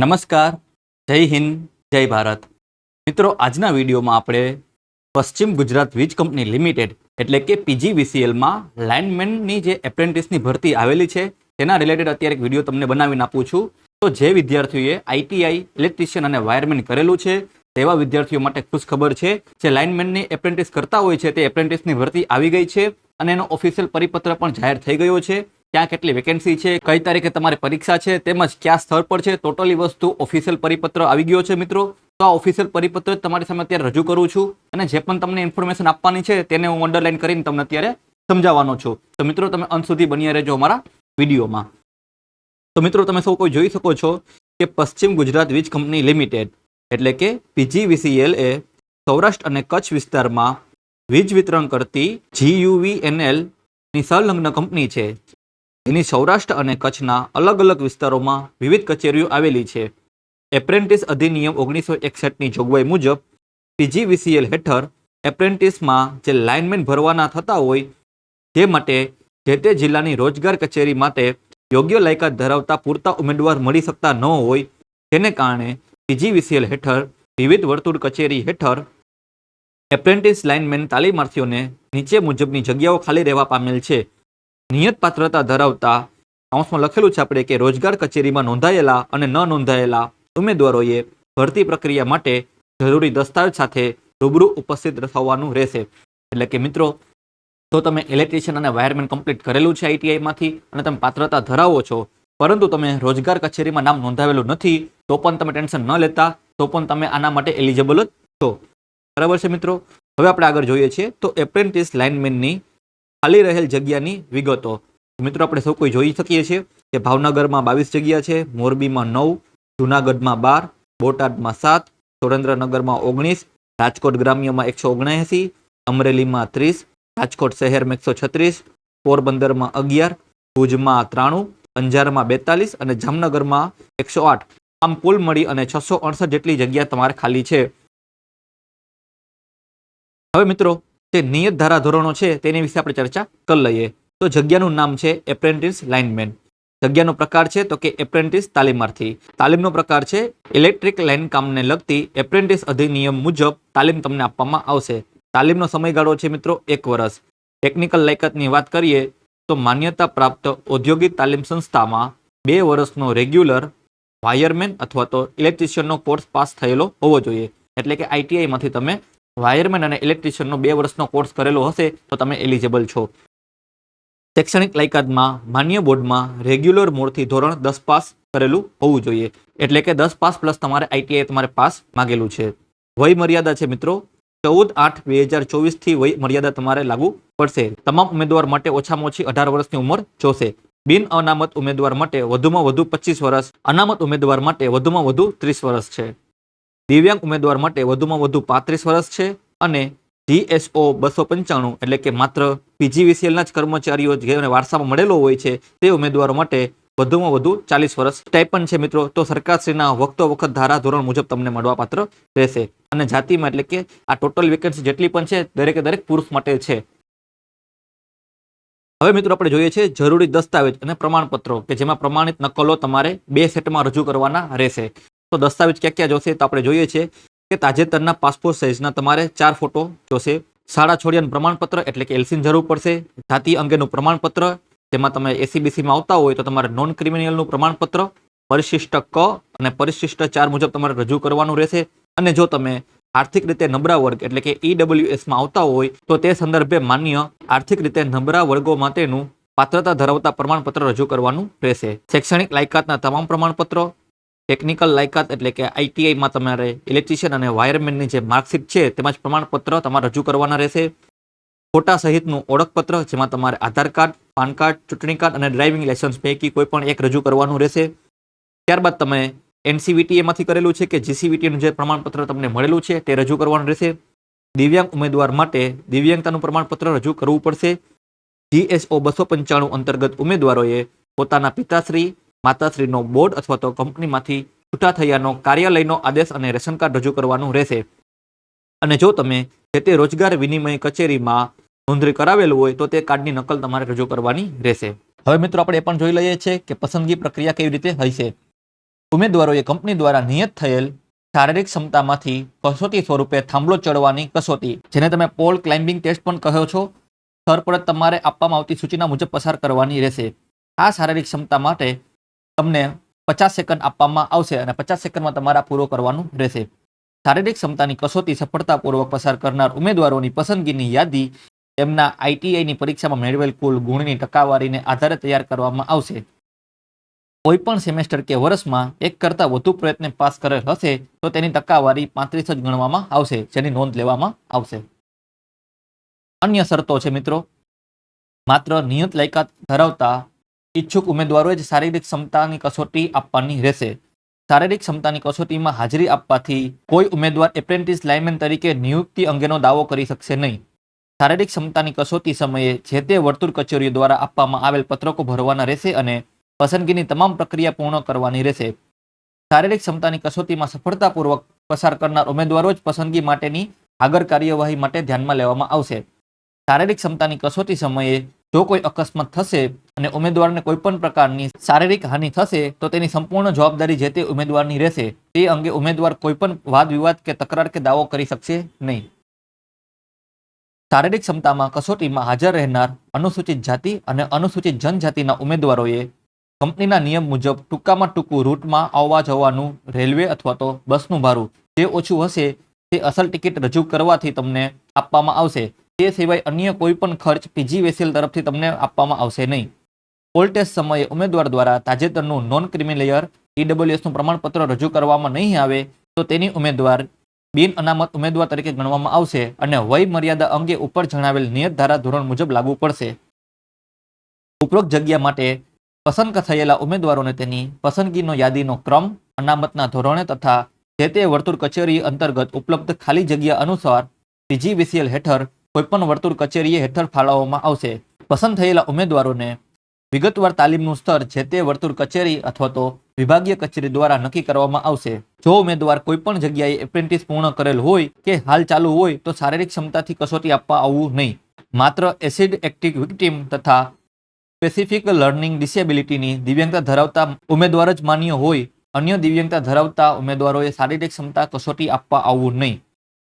નમસ્કાર, જય હિન્દ, જય ભારત. મિત્રો, આજના વિડીયોમાં આપણે પશ્ચિમ ગુજરાત વીજ કંપની લિમિટેડ, એટલે કે પીજીવીસીએલમાં લાઇનમેનની જે એપ્રેન્ટિસની ભરતી આવેલી છે, તેના રિલેટેડ અત્યારે એક વીડિયો તમને બનાવીને આપું છું. તો જે વિદ્યાર્થીઓએ આઈટીઆઈ ઇલેક્ટ્રિશિયન અને વાયરમેન કરેલું છે, તેવા વિદ્યાર્થીઓ માટે ખુશ ખબર છે જે લાઇનમેનની એપ્રેન્ટિસ કરતા હોય છે, તે એપ્રેન્ટિસની ભરતી આવી ગઈ છે અને એનો ઓફિશિયલ પરિપત્ર પણ જાહેર થઈ ગયો છે. ક્યાં કેટલી વેકેન્સી છે, કઈ તારીખે તમારી પરીક્ષા છે, તેમજ કયા સ્થળ પર છે ટોટલી વસ્તુ ઓફિશિયલ પરિપત્ર આવી ગયો છે મિત્રો. તો આ ઓફિશિયલ પરિપત્ર તમારી સામે અત્યારે રજૂ કરું છું અને જે પણ તમને ઇન્ફોર્મેશન આપવાની છે તેને હું અંડરલાઇન કરીને તમને અત્યારે સમજાવવાનો છું. તો મિત્રો, તમે અંત સુધી બન્યા રહેજો અમારા વિડીયોમાં. તો મિત્રો, તમે સૌ કોઈ જોઈ શકો છો કે પશ્ચિમ ગુજરાત વીજ કંપની લિમિટેડ એટલે કે પીજીવીસીએલ એ સૌરાષ્ટ્ર અને કચ્છ વિસ્તારમાં વીજ વિતરણ કરતી જીયુવીએનએલની સંલગ્ન કંપની છે. એની સૌરાષ્ટ્ર અને કચ્છના અલગ અલગ વિસ્તારોમાં વિવિધ કચેરીઓ આવેલી છે. એપ્રેન્ટિસ અધિનિયમ ઓગણીસો એકસઠની જોગવાઈ મુજબ, પીજીવીસીએલ હેઠળ એપ્રેન્ટિસમાં જે લાઇનમેન ભરવાના થતા હોય, તે માટે જે તે જિલ્લાની રોજગાર કચેરી માટે યોગ્ય લાયકાત ધરાવતા પૂરતા ઉમેદવાર મળી શકતા ન હોય, તેને કારણે પીજીવીસીએલ હેઠળ વિવિધ વર્તુળ કચેરી હેઠળ એપ્રેન્ટિસ લાઇનમેન તાલીમાર્થીઓને નીચે મુજબની જગ્યાઓ ખાલી રહેવા પામેલ છે. નિયત પાત્રતા ધરાવતા કાઉન્સમાં લખેલું છે આપણે કે રોજગાર કચેરીમાં નોંધાયેલા અને ન નોંધાયેલા ઉમેદવારોએ ભરતી પ્રક્રિયા માટે જરૂરી દસ્તાવેજ સાથે રૂબરૂ ઉપસ્થિત થવાનું રહેશે. એટલે કે મિત્રો તો તમે ઇલેક્ટ્રિશિયન અને વાયરમેન કમ્પ્લીટ કરેલું છે આઈટીઆઈમાંથી અને તમે પાત્રતા ધરાવો છો, પરંતુ તમે રોજગાર કચેરીમાં નામ નોંધાવેલું નથી, તો પણ તમે ટેન્શન ન લેતા, તો પણ તમે આના માટે એલિજિબલ જ છો. બરાબર છે મિત્રો? હવે આપણે આગળ જોઈએ છીએ તો એપ્રેન્ટિસ લાઇનમેનની ખાલી રહેલ જગ્યાની વિગતો. મિત્રો, આપણે સૌ કોઈ જોઈ શકીએ છીએ કે ભાવનગરમાં બાવીસ જગ્યા છે, મોરબીમાં નવ, જુનાગઢમાં બાર, બોટાદમાં સાત, સુરેન્દ્રનગરમાં ઓગણીસ, રાજકોટ ગ્રામ્યમાં એકસો ઓગણએંસી, અમરેલીમાં ત્રીસ, રાજકોટ શહેરમાં એકસો છત્રીસ, પોરબંદરમાં અગિયાર, ભુજમાં ત્રાણું, અંજારમાં બેતાલીસ અને જામનગરમાં એકસો આઠ. આમ કુલ મળી અને છસો અડસઠ જેટલી જગ્યા તમારે ખાલી છે. હવે મિત્રો તે નિયત ધારા ધોરણો છે, તેની વિશે આપણે ચર્ચા કરી લઈએ. તો જગ્યાનું નામ છે એપ્રેન્ટિસ લાઇનમેન જગ્યાનો પ્રકાર છે તો કે એપ્રેન્ટિસ તાલીમાર્થી. તાલીમનો પ્રકાર છે ઇલેક્ટ્રિક લાઇન કામને લગતી એપ્રેન્ટિસ અધિનિયમ મુજબ તાલીમ તમને આપવામાં આવશે. તાલીમનો સમયગાળો છે મિત્રો એક વર્ષ ટેકનિકલ લાયકાતની વાત કરીએ તો માન્યતા પ્રાપ્ત ઔદ્યોગિક તાલીમ સંસ્થામાં બે વર્ષનો રેગ્યુલર વાયરમેન અથવા તો ઇલેક્ટ્રિશિયનનો કોર્સ પાસ થયેલો હોવો જોઈએ. એટલે કે આઈટીઆઈમાંથી તમે વાયરમેન અને ઇલેક્ટ્રિશિયનનો બે વર્ષનો કોર્સ કરેલો હશે તો તમે એલિજિબલ છો. શૈક્ષણિક લાયકાતમાં, માન્ય બોર્ડમાં રેગ્યુલર મોડથી ધોરણ દસ પાસ કરેલું હોવું જોઈએ. એટલે કે દસ પાસ પ્લસ તમારે આઈટીઆઈ તમારે પાસ માગેલું છે. વય મર્યાદા છે મિત્રો, ચૌદ આઠ બે હજાર ચોવીસથી વય મર્યાદા તમારે લાગુ પડશે. તમામ ઉમેદવાર માટે ઓછામાં ઓછી અઢાર વર્ષની ઉંમર જોશે. બિન અનામત ઉમેદવાર માટે વધુમાં વધુ પચીસ વર્ષ, અનામત ઉમેદવાર માટે વધુમાં વધુ ત્રીસ વર્ષ છે. દિવ્યાંગ ઉમેદવાર માટે વધુમાં વધુ પાંત્રીસ વર્ષ છે અને જીએસઓ બસો પંચાણું એટલે કે માત્ર પીજીવીસીએલના જ કર્મચારીઓ જેને વારસામાં મળેલો હોય છે, તે ઉમેદવારો માટે વધુમાં વધુ ચાલીસ વર્ષ સ્ટાઇપન છે મિત્રો. તો સરકારશ્રીના વખતો વખત ધારા ધોરણ મુજબ તમને મળવાપાત્ર રહેશે. અને જાતિમાં એટલે કે આ ટોટલ વેકેન્સી જેટલી પણ છે, દરેકે દરેક પુરુષ માટે છે. હવે મિત્રો આપણે જોઈએ છે જરૂરી દસ્તાવેજ અને પ્રમાણપત્રો, કે જેમાં પ્રમાણિત નકલો તમારે બે સેટમાં રજૂ કરવાના રહેશે. તો દસ્તાવેજ ક્યાં ક્યાં જોશે તો આપણે જોઈએ છે કે તાજેતરના પાસપોર્ટ સાઇઝના તમારે ચાર ફોટો જોશે. શાળા છોડ્યાનું પ્રમાણપત્ર એટલે કે એલસીની જરૂર પડશે. જાતિ અંગેનું પ્રમાણપત્ર, જેમાં તમે એસીબીસીમાં આવતા હોય તો તમારે નોન ક્રિમિનલનું પ્રમાણપત્ર, પરિશિષ્ટ ક અને પરિશિષ્ટ ચાર મુજબ તમારે રજૂ કરવાનું રહેશે. અને જો તમે આર્થિક રીતે નબળા વર્ગ એટલે કે ઈડબ્લ્યુએસમાં આવતા હોય તો તે સંદર્ભે માન્ય આર્થિક રીતે નબળા વર્ગો માટેનું પાત્રતા ધરાવતા પ્રમાણપત્ર રજૂ કરવાનું રહેશે. શૈક્ષણિક લાયકાતના તમામ પ્રમાણપત્રો ટેકનિકલ લાયકાત એટલે કે આઈટીઆઈમાં તમારે ઇલેક્ટ્રિશિયન અને વાયરમેનની જે માર્કશીટ છે તેમજ પ્રમાણપત્ર તમારે રજૂ કરવાના રહેશે. ફોટા સહિતનું ઓળખપત્ર, જેમાં તમારે આધાર કાર્ડ, પાન કાર્ડ, ચૂંટણી કાર્ડ અને ડ્રાઇવિંગ લાયસન્સ પૈકી કોઈ પણ એક રજૂ કરવાનું રહેશે. ત્યારબાદ તમે એનસીવીટીએમાંથી કરેલું છે કે જીસીવીટીનું જે પ્રમાણપત્ર તમને મળેલું છે, તે રજૂ કરવાનું રહેશે. દિવ્યાંગ ઉમેદવાર માટે દિવ્યાંગતાનું પ્રમાણપત્ર રજૂ કરવું પડશે. જીએસઓ બસો પંચાણું અંતર્ગત ઉમેદવારોએ પોતાના પિતાશ્રી માતાશ્રીનો બોર્ડ અથવા તો કંપનીમાંથી છૂટા થયાનો કાર્યાલયનો આદેશ અને રેશન કાર્ડ રજૂ કરવાનું રહેશે. અને જો તમે જે તે રોજગાર વિનિમય કચેરીમાં નોંધણી કરાવેલું હોય તો તે કાર્ડની નકલ તમારે રજૂ કરવાની રહેશે. હવે મિત્રો આપણે એ પણ જોઈ લઈએ છીએ કે પસંદગી પ્રક્રિયા કેવી રીતે હશે ઉમેદવારોએ કંપની દ્વારા નિયત થયેલ શારીરિક ક્ષમતામાંથી કસોટી સ્વરૂપે થાંભલો ચડવાની કસોટી, જેને તમે પોલ ક્લાઇમ્બિંગ ટેસ્ટ પણ કહો છો સ્તર પર તમારે આપવામાં આવતી સૂચના મુજબ પસાર કરવાની રહેશે. આ શારીરિક ક્ષમતા માટે તમને પચાસ સેકન્ડ આપવામાં આવશે અને પચાસ સેકન્ડમાં તમારા પૂરો કરવાનું રહેશે. શારીરિક ક્ષમતાની કસોટી સફળતાપૂર્વક પસાર કરનાર ઉમેદવારોની પસંદગીની યાદી તેમના આઈટીઆઈની પરીક્ષામાં મેળવેલ કુલ ગુણની ટકાવારીને આધારે તૈયાર કરવામાં આવશે. કોઈપણ સેમેસ્ટર કે વર્ષમાં એક કરતાં વધુ પ્રયત્ન પાસ કરેલ હશે તો તેની ટકાવારી પાંત્રીસ જ ગણવામાં આવશે, જેની નોંધ લેવામાં આવશે. અન્ય શરતો છે મિત્રો. માત્ર નિયત લાયકાત ધરાવતા ઈચ્છુક ઉમેદવારોએ જ શારીરિક ક્ષમતાની કસોટી આપવાની રહેશે. શારીરિક ક્ષમતાની કસોટીમાં હાજરી આપવાથી કોઈ ઉમેદવાર એપ્રેન્ટિસ લાઇનમેન તરીકે નિયુક્તિ અંગેનો દાવો કરી શકશે નહીં. શારીરિક ક્ષમતાની કસોટી સમયે જે તે વર્તુળ કચેરીઓ દ્વારા આપવામાં આવેલ પત્રકો ભરવાના રહેશે અને પસંદગીની તમામ પ્રક્રિયા પૂર્ણ કરવાની રહેશે. શારીરિક ક્ષમતાની કસોટીમાં સફળતાપૂર્વક પસાર કરનાર ઉમેદવારો જ પસંદગી માટેની આગળ કાર્યવાહી માટે ધ્યાનમાં લેવામાં આવશે. શારીરિક ક્ષમતાની કસોટી સમયે જો કોઈ અકસ્માત થશે અને ઉમેદવારને કોઈ પણ પ્રકારની શારીરિક હાનિ થશે, તો તેની સંપૂર્ણ જવાબદારી જે તે ઉમેદવારની રહેશે, તે અંગે ઉમેદવાર કોઈ પણ વાદ વિવાદ કે તકરાર કે દાવો કરી શકશે નહીં. શારીરિક ક્ષમતામાં કસોટીમાં હાજર રહેનાર અનુસૂચિત જાતિ અને અનુસૂચિત જનજાતિના ઉમેદવારોએ કંપનીના નિયમ મુજબ ટૂંકામાં ટૂંકું રૂટમાં આવવા જવાનું રેલવે અથવા તો બસનું ભાડું જે ઓછું હશે તે અસલ ટિકિટ રજૂ કરવાથી તમને આપવામાં આવશે. તે સિવાય અન્ય કોઈ પણ ખર્ચ પીજી વેસેલ તરફથી તમને આપવામાં આવશે નહીં. પોલ ટેસ્ટ સમયે ઉમેદવાર દ્વારા તાજેતરનું નોન ક્રિમિલેયર ઈડબ્લ્યુએસનું પ્રમાણપત્ર રજૂ કરવામાં નહીં આવે, તો તેની ઉમેદવાર બિન અનામત ઉમેદવાર તરીકે ગણવામાં આવશે અને વય મર્યાદા અંગે ઉપર જણાવેલ નિયત ધારા ધોરણ મુજબ લાગુ પડશે. ઉપરોક્ત જગ્યા માટે પસંદ થયેલા ઉમેદવારોને તેની પસંદગીનો યાદીનો ક્રમ, અનામતના ધોરણે તથા જે તે વર્તુળ કચેરી અંતર્ગત ઉપલબ્ધ ખાલી જગ્યા અનુસાર પીજીવીસીએલ હેઠળ કોઈપણ વર્તુળ કચેરીએ હેઠળ ફાળવવામાં આવશે. પસંદ થયેલા ઉમેદવારોને વિગતવાર તાલીમનું સ્તર જે તે વર્તુળ કચેરી અથવા તો વિભાગીય કચેરી દ્વારા નક્કી કરવામાં આવશે. જો ઉમેદવાર કોઈપણ જગ્યાએ એપ્રેન્ટિસ પૂર્ણ કરેલ હોય કે હાલ ચાલુ હોય તો શારીરિક ક્ષમતાથી કસોટી આપવા આવવું નહીં. માત્ર એસિડ એક્ટિવ વિક્ટીમ તથા સ્પેસિફિક લર્નિંગ ડિસેબિલિટીની દિવ્યાંગતા ધરાવતા ઉમેદવાર જ માન્ય હોય. અન્ય દિવ્યાંગતા ધરાવતા ઉમેદવારોએ શારીરિક ક્ષમતા કસોટી આપવા આવવું નહીં.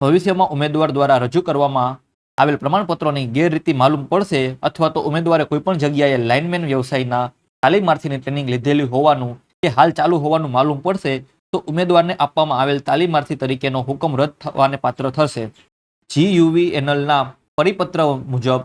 ભવિષ્યમાં ઉમેદવાર દ્વારા રજૂ કરવામાં આવેલ પ્રમાણપત્રોની ગેરરીતિ માલુમ પડશે અથવા તો ઉમેદવારે કોઈપણ જગ્યાએ લાઇનમેન વ્યવસાયના તાલીમાર્થીની ટ્રેનિંગ લીધેલી હોવાનું કે હાલ ચાલુ હોવાનું માલુમ પડશે, તો ઉમેદવારને આપવામાં આવેલ તાલીમાર્થી તરીકેનો હુકમ રદ થવાને પાત્ર થશે. જીયુવીએનએલના પરિપત્ર મુજબ,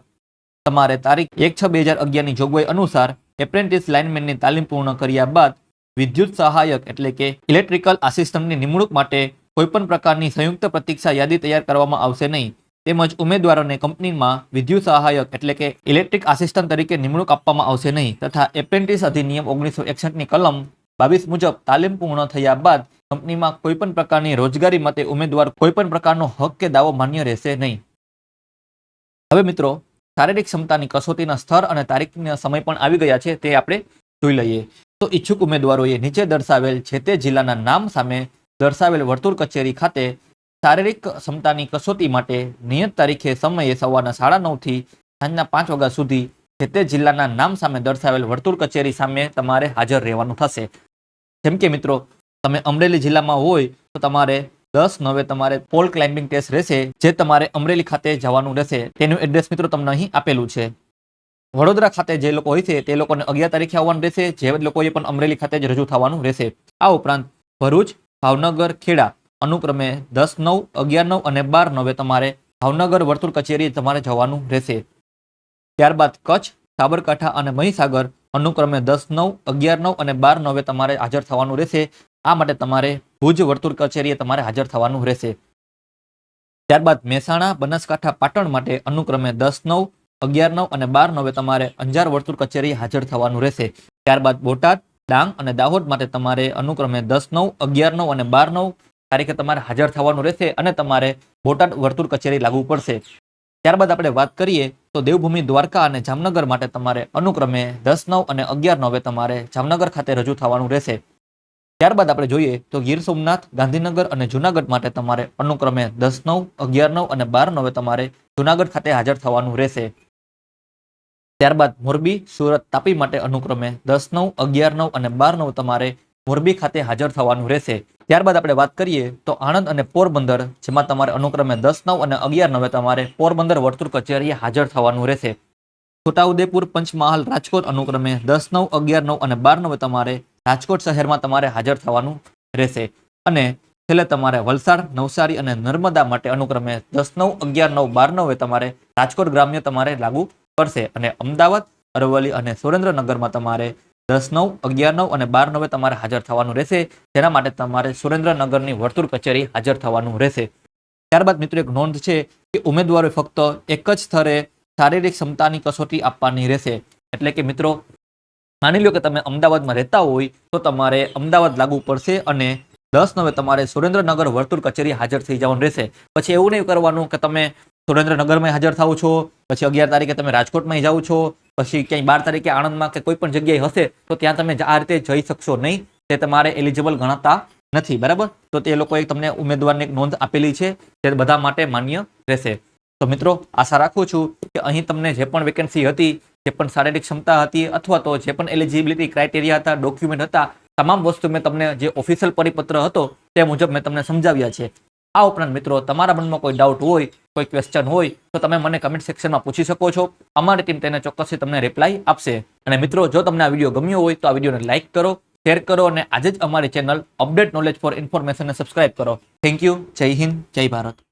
તમારે તારીખ એક છ બે હજાર અગિયારની જોગવાઈ અનુસાર એપ્રેન્ટિસ લાઇનમેનની તાલીમ પૂર્ણ કર્યા બાદ વિદ્યુત સહાયક એટલે કે ઇલેક્ટ્રિકલ આસિસ્ટન્ટની નિમણૂક માટે કોઈપણ પ્રકારની સંયુક્ત પ્રતીક્ષા યાદી તૈયાર કરવામાં આવશે નહીં. તેમજ ઉમેદવારોને કંપનીમાં વિદ્યુત સહાયક એટલે કે ઇલેક્ટ્રિક આસિસ્ટન્ટ તરીકે નિમણૂક આપવામાં આવશે નહીં તથા એપ્રેન્ટિસ અધિનિયમ ઓગણીસો એકસઠની કલમ બાવીસ મુજબ તાલીમ પૂર્ણ થયા બાદ કંપનીમાં કોઈપણ પ્રકારની રોજગારી માટે ઉમેદવાર કોઈપણ પ્રકારનો હક કે દાવો માન્ય રહેશે નહીં. હવે મિત્રો, શારીરિક ક્ષમતાની કસોટીના સ્તર અને તારીખના સમય પણ આવી ગયા છે તે આપણે જોઈ લઈએ. તો ઈચ્છુક ઉમેદવારોએ નીચે દર્શાવેલ જે તે જિલ્લાના નામ સામે દર્શાવેલ વર્તુળ કચેરી ખાતે શારીરિક ક્ષમતાની કસોટી માટે નિયત તારીખે સમયે સવારના સાડા નવથી સાંજના પાંચ વાગ્યા સુધી જે તે જિલ્લાના નામ સામે દર્શાવેલ વર્તુળ કચેરી સામે તમારે હાજર રહેવાનું થશે. જેમ કે મિત્રો, તમે અમરેલી જિલ્લામાં હોય તો તમારે દસ નવે તમારે પોલ ક્લાઇમ્બિંગ ટેસ્ટ રહેશે, જે તમારે અમરેલી ખાતે જવાનું રહેશે. તેનું એડ્રેસ મિત્રો તમને અહીં આપેલું છે. વડોદરા ખાતે જે લોકો હોય છે, તે લોકોને અગિયાર તારીખે આવવાનું રહેશે. જે લોકોએ પણ અમરેલી ખાતે જ રજૂ થવાનું રહેશે. આ ઉપરાંત ભરૂચ, ભાવનગર, ખેડા અનુક્રમે દસ, નવ, અગિયાર, નવ અને બાર નવે તમારે ભાવનગર વર્તુળ કચેરીએ તમારે જવાનું રહેશે. ત્યારબાદ કચ્છ, સાબરકાંઠા અને મહીસાગર અનુક્રમે દસ, નવ, અગિયાર, નવ અને બાર નવે તમારે હાજર થવાનું રહેશે. આ માટે તમારે ભુજ વર્તુળ કચેરીએ તમારે હાજર થવાનું રહેશે. ત્યારબાદ મહેસાણા, બનાસકાંઠા, પાટણ માટે અનુક્રમે દસ, નવ, અગિયાર, નવ અને બાર નવે તમારે અંજાર વર્તુળ કચેરીએ હાજર થવાનું રહેશે. ત્યારબાદ બોટાદ, ડાંગ અને દાહોદ માટે તમારે અનુક્રમે દસ, નવ, અગિયાર, નવ અને બાર, નવ તારીખે તમારે હાજર થવાનું રહેશે અને તમારે બોટાદ વર્તુળ કચેરી લાગુ પડશે. ત્યારબાદ આપણે વાત કરીએ તો દેવભૂમિ દ્વારકા અને જામનગર માટે તમારે અનુક્રમે દસ, નવ અને અગિયાર નવે તમારે જામનગર ખાતે રજૂ થવાનું રહેશે. ત્યારબાદ આપણે જોઈએ તો ગીર સોમનાથ, ગાંધીનગર અને જુનાગઢ માટે તમારે અનુક્રમે દસ, નવ, અગિયાર, નવ અને બાર નવે તમારે જુનાગઢ ખાતે હાજર થવાનું રહેશે. ત્યારબાદ મોરબી, સુરત, તાપી માટે અનુક્રમે દસ, નવ, અગિયાર, નવ અને બાર નવ તમારે મોરબી ખાતે હાજર થવાનું રહેશે. ત્યારબાદ આપણે વાત કરીએ તો આણંદ અને પોરબંદર, જેમાં તમારે અનુક્રમે દસ, નવ અને અગિયાર નવે તમારે પોરબંદર વર્તુળ કચેરીએ હાજર થવાનું રહેશે. છોટાઉદેપુર, પંચમહાલ, રાજકોટ અનુક્રમે દસ, નવ, અગિયાર, નવ અને બાર નવે તમારે રાજકોટ શહેરમાં તમારે હાજર થવાનું રહેશે. અને છેલ્લે તમારે વલસાડ, નવસારી અને નર્મદા માટે અનુક્રમે દસ, નવ, અગિયાર, નવ, બાર, નવે તમારે રાજકોટ ગ્રામ્ય તમારે લાગુ પડશે. અને અમદાવાદ, અરવલ્લી અને સુરેન્દ્રનગરમાં તમારે દસ નવ અગિયાર નવ અને બાર નવે તમારે હાજર થવાનું રહેશે. જેના માટે તમારે સુરેન્દ્રનગરની વર્તુળ કચેરી હાજર થવાનું રહેશે. ત્યારબાદ મિત્રો એક નોંધ છે કે ઉમેદવારોએ ફક્ત એક જ સ્થળે શારીરિક ક્ષમતાની કસોટી આપવાની રહેશે. એટલે કે મિત્રો, માની લો કે તમે અમદાવાદમાં રહેતા હોય તો તમારે અમદાવાદ લાગુ પડશે અને દસ નવે તમારે સુરેન્દ્રનગર વર્તુળ કચેરી હાજર થઈ જવાનું રહેશે. પછી એવું નહીં કરવાનું કે તમે સુરેન્દ્રનગરમાં હાજર થાવ છો, પછી અગિયાર તારીખે તમે રાજકોટમાં જાઓ છો પછી ક્યાંય બાર તારીખે આણંદમાં કે કોઈ પણ જગ્યાએ હશે, તો ત્યાં તમે આ રીતે જઈ શકશો નહીં. તે તમારે એલિજિબલ ગણાતા નથી, બરાબર? તો તે લોકોએ તમને ઉમેદવારની એક નોંધ આપેલી છે તે બધા માટે માન્ય રહેશે. તો મિત્રો, આશા રાખું છું કે અહીં તમને જે પણ વેકેન્સી હતી, જે પણ શારીરિક ક્ષમતા હતી, અથવા તો જે પણ એલિજિબિલિટી ક્રાઇટેરિયા હતા ડોક્યુમેન્ટ હતા, તમામ વસ્તુ મેં તમને જે ઓફિશિયલ પરિપત્ર હતો, તે મુજબ મેં તમને સમજાવ્યા છે. આ ઉપરાંત મિત્રો, તમારા મનમાં કોઈ ડાઉટ હોય કોઈ ક્વેશ્ચન હોય, તો તમે મને કમેન્ટ સેક્શનમાં પૂછી શકો છો. અમારી ટીમ તેને ચોક્કસથી તમને રિપ્લાય આપશે. અને મિત્રો, જો તમને આ વીડિયો ગમ્યો હોય, તો આ વિડીયોને લાઇક કરો શેર કરો, અને આજે જ અમારી ચેનલ અપડેટ નોલેજ ફોર ઇન્ફોર્મેશનને સબસ્ક્રાઇબ કરો. થેન્ક યુ જય હિન્દ, જય ભારત.